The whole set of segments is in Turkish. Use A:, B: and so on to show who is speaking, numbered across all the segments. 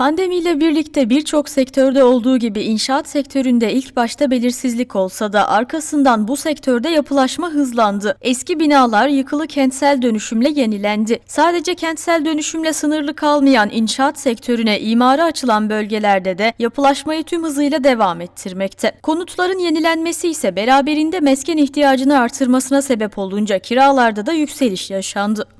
A: Pandemiyle birlikte birçok sektörde olduğu gibi inşaat sektöründe ilk başta belirsizlik olsa da arkasından bu sektörde yapılaşma hızlandı. Eski binalar yıkılı kentsel dönüşümle yenilendi. Sadece kentsel dönüşümle sınırlı kalmayan inşaat sektörüne imara açılan bölgelerde de yapılaşmayı tüm hızıyla devam ettirmekte. Konutların yenilenmesi ise beraberinde mesken ihtiyacını artırmasına sebep olunca kiralarda da yükseliş yaşandı.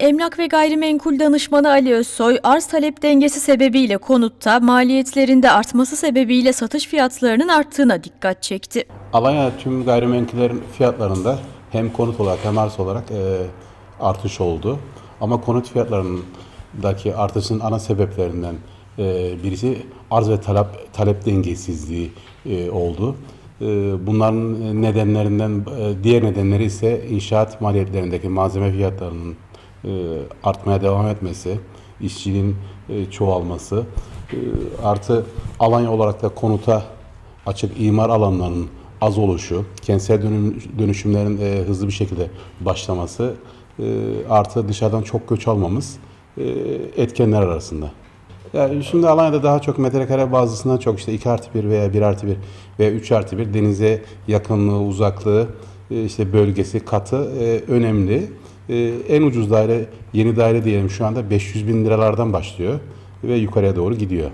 A: Emlak ve Gayrimenkul Danışmanı Ali Özsoy, arz talep dengesi sebebiyle konutta maliyetlerinde artması sebebiyle satış fiyatlarının arttığına dikkat çekti.
B: Alanya tüm gayrimenkullerin fiyatlarında hem konut olarak hem arsa olarak e, artış oldu. Ama konut fiyatlarındaki artışın ana sebeplerinden e, birisi arz ve talep talep dengesizliği e, oldu. E, bunların nedenlerinden e, diğer nedenleri ise inşaat maliyetlerindeki malzeme fiyatlarının artmaya devam etmesi, işçiliğin e, çoğalması, e, artı Alanya olarak da konuta açık imar alanlarının az oluşu, kentsel dönüşümlerin e, hızlı bir şekilde başlaması, e, artı dışarıdan çok göç almamız e, etkenler arasında. Yani şimdi Alanya'da daha çok metrekare bazısından çok işte 2 artı 1 veya 1 artı 1 veya 3 artı 1 denize yakınlığı, uzaklığı, e, işte bölgesi, katı e, önemli. E, en ucuz daire, yeni daire diyelim şu anda 500 bin liralardan başlıyor ve yukarıya doğru gidiyor.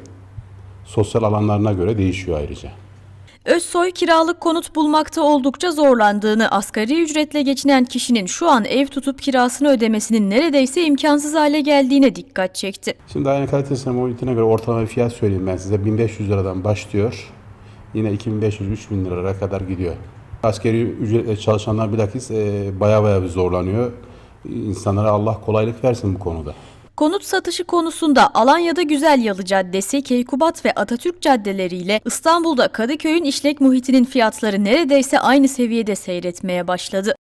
B: Sosyal alanlarına göre değişiyor ayrıca.
A: Özsoy kiralık konut bulmakta oldukça zorlandığını, asgari ücretle geçinen kişinin şu an ev tutup kirasını ödemesinin neredeyse imkansız hale geldiğine dikkat çekti.
B: Şimdi aynı kalitesine, boyutuna göre ortalama bir fiyat söyleyeyim ben size. 1500 liradan başlıyor. Yine 2500-3000 liralara kadar gidiyor. Askeri ücretle çalışanlar bilakis e, baya baya bir zorlanıyor. İnsanlara Allah kolaylık versin bu konuda.
A: Konut satışı konusunda Alanya'da Güzel Yalı Caddesi, Keykubat ve Atatürk caddeleriyle İstanbul'da Kadıköy'ün işlek muhitinin fiyatları neredeyse aynı seviyede seyretmeye başladı.